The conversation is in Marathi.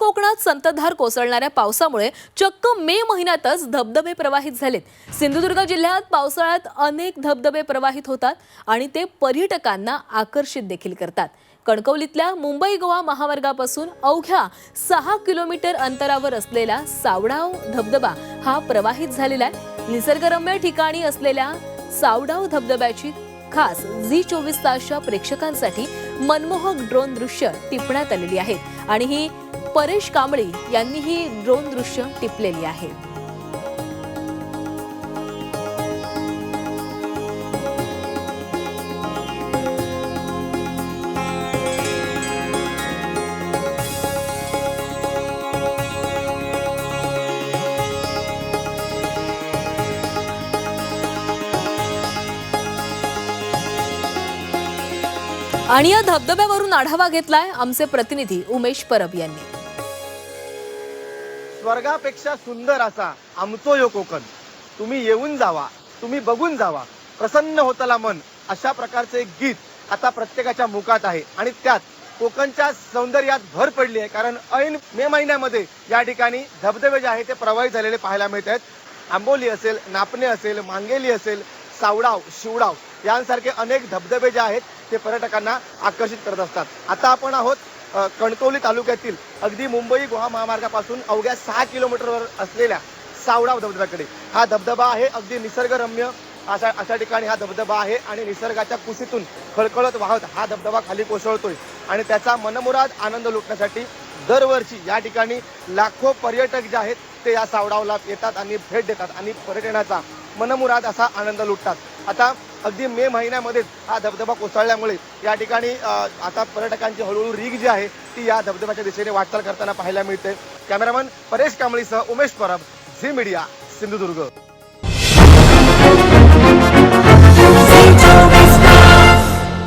कोकणात संततधार कोसळणाऱ्या पावसामुळे चक्क मे महिन्यातच धबधबे प्रवाहित झालेत. सिंधुदुर्ग जिल्ह्यात पावसाळ्यात अनेक धबधबे प्रवाहित होतात आणि ते पर्यटकांना आकर्षित देखील करतात. कणकवलीतल्या मुंबई गोवा महामार्गापासून अवघ्या सहा किलोमीटर अंतरावर असलेला सावडाव धबधबा हा प्रवाहित झालेला आहे. निसर्गरम्य ठिकाणी असलेल्या सावडाव धबधब्याची खास झी चोवीस तासच्या प्रेक्षकांसाठी मनमोहक ड्रोन दृश्य टिपण्यात आलेली आहेत आणि ही परेश कांबळे यांनीही ड्रोन दृश्य टिपलेली आहेत आणि या धबधब्यावरून आढावा घेतलाय आमचे प्रतिनिधी उमेश परब यांनी. स्वर्गापेक्षा सुंदर असा आमचो यो कोकण. तुम्ही येऊन जावा तुम्ही बघून जावा प्रसन्न होतला मन अशा प्रकारचे एक गीत आता प्रत्येकाच्या मुखात आहे. आणि त्यात कोकणच्या सौंदर्यात भर पडली आहे कारण ऐन मे महिन्यामध्ये या ठिकाणी धबधबे जे आहे ते प्रवाहित झालेले पाहायला मिळत आहेत. आंबोली असेल नापणे असेल मांगेली असेल सावडाव शिवडाव यांसारखे अनेक धबधबे जे आहेत ते पर्यटकांना आकर्षित करत असतात. आता आपण आहोत कणकवली तालुक्यातील अगदी मुंबई गोवा महामार्गापासून अवघ्या सहा किलोमीटरवर असलेल्या सावडाव धबधब्याकडे. हा धबधबा आहे अगदी निसर्गरम्य अशा अशा ठिकाणी हा धबधबा आहे आणि निसर्गाच्या कुशीतून खळखळत वाहत हा धबधबा खाली कोसळतोय. आणि त्याचा मनमुराद आनंद लुटण्यासाठी दरवर्षी या ठिकाणी लाखो पर्यटक जे आहेत ते या सावडावला येतात आणि भेट देतात आणि पर्यटनाचा मनमुराद असा आनंद लुटतात. आता अगदी मे महिन्यामध्येच हा धबधबा कोसळल्यामुळे या ठिकाणी आता पर्यटकांची हळूहळू रीग जी आहे ती या धबधब्याच्या दिशेने वाटचाल करताना पाहायला मिळते. कॅमेरामन परेश कांबळीसह उमेश परब झी मीडिया सिंधुदुर्ग.